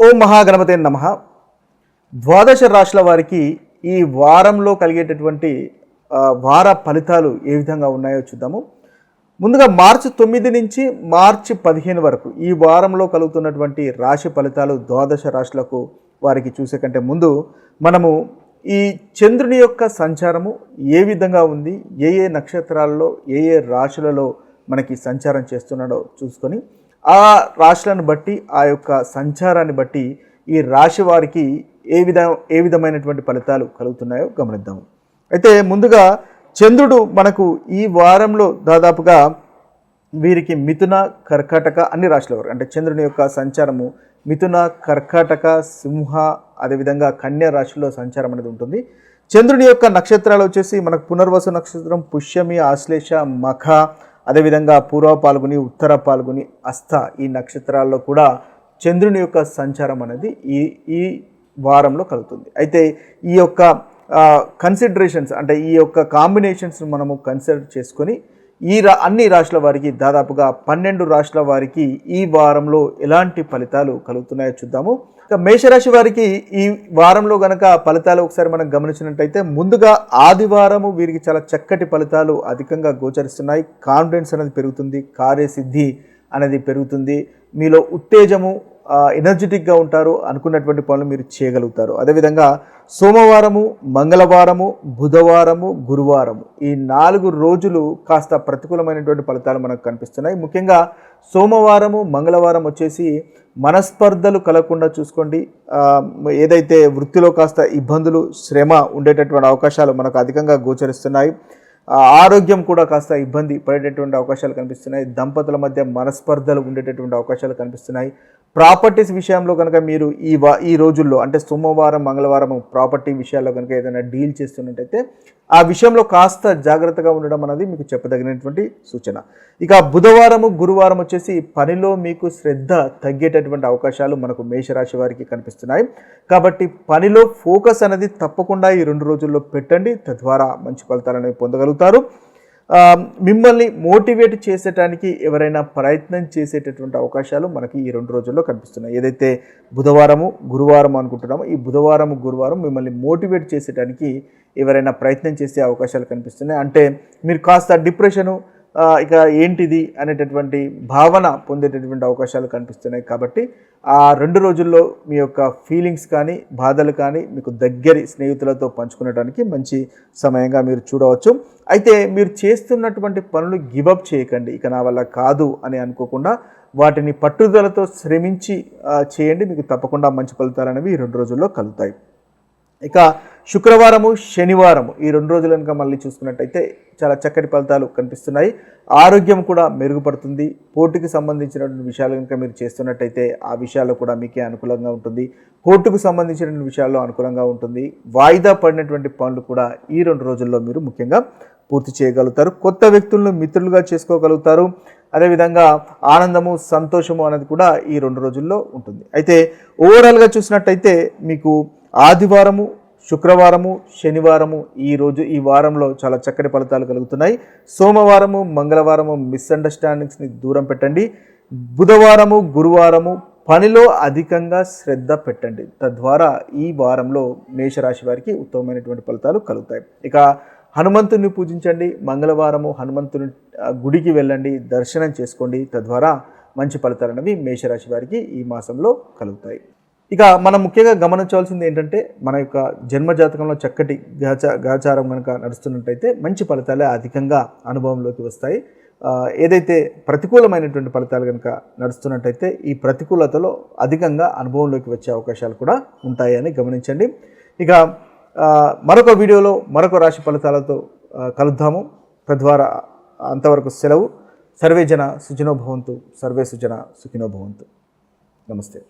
ఓం మహాగణపతే నమ. ద్వాదశ రాశుల వారికి ఈ వారంలో కలిగేటటువంటి వార ఫలితాలు ఏ విధంగా ఉన్నాయో చూద్దాము. ముందుగా మార్చి తొమ్మిది నుంచి మార్చి పదిహేను వరకు ఈ వారంలో కలుగుతున్నటువంటి రాశి ఫలితాలు ద్వాదశ రాశులకు వారికి చూసే కంటే ముందు మనము ఈ చంద్రుని యొక్క సంచారము ఏ విధంగా ఉంది ఏ ఏ నక్షత్రాలలో ఏ ఏ రాశులలో మనకి సంచారం చేస్తున్నాడో చూసుకొని ఆ రాశులను బట్టి ఆ యొక్క సంచారాన్ని బట్టి ఈ రాశి వారికి ఏ విధ ఏ విధమైనటువంటి ఫలితాలు కలుగుతున్నాయో గమనిద్దాము అయితే ముందుగా చంద్రుడు మనకు ఈ వారంలో దాదాపుగా వీరికి మిథున కర్కాటక అన్ని రాశుల వారు. అంటే చంద్రుని యొక్క సంచారము మిథున కర్కాటక సింహ అదేవిధంగా కన్యా రాశిలో సంచారం అనేది ఉంటుంది. చంద్రుని యొక్క నక్షత్రాలు వచ్చేసి మనకు పునర్వసు నక్షత్రం పుష్యమి ఆశ్లేష మఖ అదేవిధంగా పూర్వ పాల్గొని ఉత్తర పాల్గొని అస్థ ఈ నక్షత్రాల్లో కూడా చంద్రుని యొక్క సంచారం అనేది ఈ ఈ వారంలో కలుగుతుంది. అయితే ఈ యొక్క కన్సిడరేషన్స్ అంటే ఈ యొక్క కాంబినేషన్స్ మనము కన్సిడర్ చేసుకొని ఈ రా అన్ని రాష్ట్రాల వారికి దాదాపుగా పన్నెండు రాష్ట్రాల వారికి ఈ వారంలో ఎలాంటి ఫలితాలు కలుగుతున్నాయో చూద్దాము. ఇక మేషరాశి వారికి ఈ వారంలో గనక ఫలితాలు ఒకసారి మనం గమనించినట్టయితే ముందుగా ఆదివారము వీరికి చాలా చక్కటి ఫలితాలు అధికంగా గోచరిస్తున్నాయి. కాన్ఫిడెన్స్ అనేది పెరుగుతుంది కార్యసిద్ధి అనేది పెరుగుతుంది. మీలో ఉత్తేజము ఎనర్జెటిక్గా ఉంటారు అనుకున్నటువంటి పనులు మీరు చేయగలుగుతారు. అదేవిధంగా సోమవారము మంగళవారము బుధవారము గురువారము ఈ నాలుగు రోజులు కాస్త ప్రతికూలమైనటువంటి ఫలితాలు మనకు కనిపిస్తున్నాయి. ముఖ్యంగా సోమవారము మంగళవారం వచ్చేసి మనస్పర్ధలు కలగకుండా చూసుకోండి. ఏదైతే వృత్తిలో కాస్త ఇబ్బందులు శ్రమ ఉండేటటువంటి అవకాశాలు మనకు అధికంగా గోచరిస్తున్నాయి. ఆరోగ్యం కూడా కాస్త ఇబ్బంది పడేటటువంటి అవకాశాలు కనిపిస్తున్నాయి. దంపతుల మధ్య మనస్పర్ధలు ఉండేటటువంటి అవకాశాలు కనిపిస్తున్నాయి. ప్రాపర్టీస్ విషయంలో కనుక మీరు ఈ వా ఈ రోజుల్లో అంటే సోమవారం మంగళవారం ప్రాపర్టీ విషయాల్లో కనుక ఏదైనా డీల్ చేస్తున్నట్టయితే ఆ విషయంలో కాస్త జాగ్రత్తగా ఉండడం అనేది మీకు చెప్పదగినటువంటి సూచన. ఇక బుధవారము గురువారం వచ్చేసి పనిలో మీకు శ్రద్ధ తగ్గేటటువంటి అవకాశాలు మనకు మేషరాశి వారికి కనిపిస్తున్నాయి. కాబట్టి పనిలో ఫోకస్ అనేది తప్పకుండా ఈ రెండు రోజుల్లో పెట్టండి. తద్వారా మంచి ఫలితాలు అనేవి పొందగలుగుతారు. ఆ, మిమ్మల్ని మోటివేట్ చేసేటానికి ఎవరైనా ప్రయత్నం చేసేటటువంటి అవకాశాలు మనకి ఈ రెండు రోజుల్లో కనిపిస్తున్నాయి. ఏదైతే బుధవారము గురువారం అనుకుంటున్నామో ఈ బుధవారం గురువారం మిమ్మల్ని మోటివేట్ చేసేటానికి ఎవరైనా ప్రయత్నం చేసే అవకాశాలు కనిపిస్తున్నాయి. అంటే మీరు కాస్త డిప్రెషను ఇక ఏంటిది అనేటటువంటి భావన పొందేటటువంటి అవకాశాలు కనిపిస్తున్నాయి. కాబట్టి ఆ రెండు రోజుల్లో మీ యొక్క ఫీలింగ్స్ కానీ బాధలు కానీ మీకు దగ్గరి స్నేహితులతో పంచుకునేటానికి మంచి సమయంగా మీరు చూడవచ్చు. అయితే మీరు చేస్తున్నటువంటి పనులు గివప్ చేయకండి. ఇక నా వల్ల కాదు అని అనుకోకుండా వాటిని పట్టుదలతో శ్రమించి చేయండి. మీకు తప్పకుండా మంచి ఫలితాలు అనేవి ఈ రెండు రోజుల్లో కలుగుతాయి. ఇక శుక్రవారము శనివారము ఈ రెండు రోజులు కనుక మళ్ళీ చూసుకున్నట్టయితే చాలా చక్కటి ఫలితాలు కనిపిస్తున్నాయి. ఆరోగ్యం కూడా మెరుగుపడుతుంది. పోటీకి సంబంధించినటువంటి విషయాలు కనుక మీరు చేస్తున్నట్టయితే ఆ విషయాల్లో కూడా మీకే అనుకూలంగా ఉంటుంది. కోర్టుకు సంబంధించినటువంటి విషయాల్లో అనుకూలంగా ఉంటుంది. వాయిదా పడినటువంటి పనులు కూడా ఈ రెండు రోజుల్లో మీరు ముఖ్యంగా పూర్తి చేయగలుగుతారు. కొత్త వ్యక్తులను మిత్రులుగా చేసుకోగలుగుతారు. అదేవిధంగా ఆనందము సంతోషము అనేది కూడా ఈ రెండు రోజుల్లో ఉంటుంది. అయితే ఓవరాల్గా చూసినట్టయితే మీకు ఆదివారము శుక్రవారము శనివారము ఈ రోజు ఈ వారంలో చాలా చక్కటి ఫలితాలు కలుగుతున్నాయి. సోమవారము మంగళవారము మిస్అండర్స్టాండింగ్స్ని దూరం పెట్టండి. బుధవారము గురువారము పనిలో అధికంగా శ్రద్ధ పెట్టండి. తద్వారా ఈ వారంలో మేషరాశి వారికి ఉత్తమమైనటువంటి ఫలితాలు కలుగుతాయి. ఇక హనుమంతుని పూజించండి. మంగళవారము హనుమంతుని గుడికి వెళ్ళండి. దర్శనం చేసుకోండి. తద్వారా మంచి ఫలితాలు అనేవి మేషరాశి వారికి ఈ మాసంలో కలుగుతాయి. ఇక మనం ముఖ్యంగా గమనించవలసింది ఏంటంటే మన యొక్క జన్మజాతకంలో చక్కటి గాచ గాచారం కనుక నడుస్తున్నట్టయితే మంచి ఫలితాలే అధికంగా అనుభవంలోకి వస్తాయి. ఏదైతే ప్రతికూలమైనటువంటి ఫలితాలు కనుక నడుస్తున్నట్టయితే ఈ ప్రతికూలతలో అధికంగా అనుభవంలోకి వచ్చే అవకాశాలు కూడా ఉంటాయని గమనించండి. ఇక మరొక వీడియోలో మరొక రాశి ఫలితాలతో కలుద్దాము. తద్వారా అంతవరకు సెలవు. సర్వే జన సుజనోభవంతు సర్వే సుజన సుఖినో భవంతు. నమస్తే.